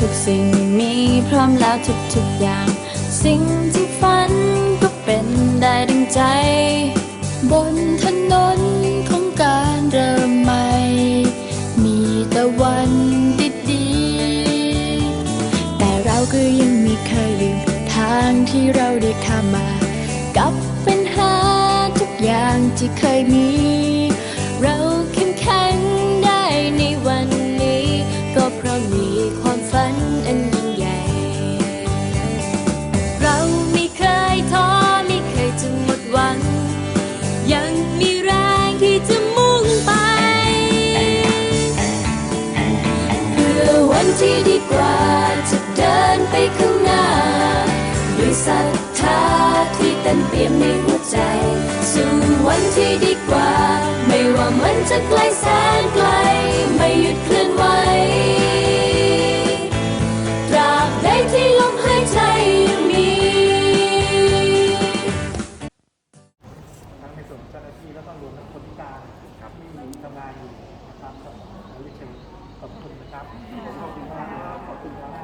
ทุกสิ่งมีพร้อมแล้วทุกๆอย่าง สิ่งที่ฝันก็เป็นได้ดังใจ บนถนนของการเริ่มใหม่ มีแต่วันดีๆ แต่เราก็ยังไม่เคยลืมทางที่เราได้ข้ามมา กับปัญหาทุกอย่างที่เคยมี นที่ดีกว่าจะเดินไปข้างหน้า ด้วยศรัทธาที่เต็มเปี่ยมในหัวใจ สู่วันที่ดีกว่า ไม่ว่ามันจะไกลแสนไกล ไม่หยุดเคลื่อนไหวตราบใดที่ลมหายใจยังมี ทั้งในส่วนของเจ้าหน้าที่แล้วก็รวมทั้งคนพิการครับที่ทำงานอยู่นะครับขอเรียนเชิญขอบ คุณนะครับขอบคุณมากเลยขอบคุณครับ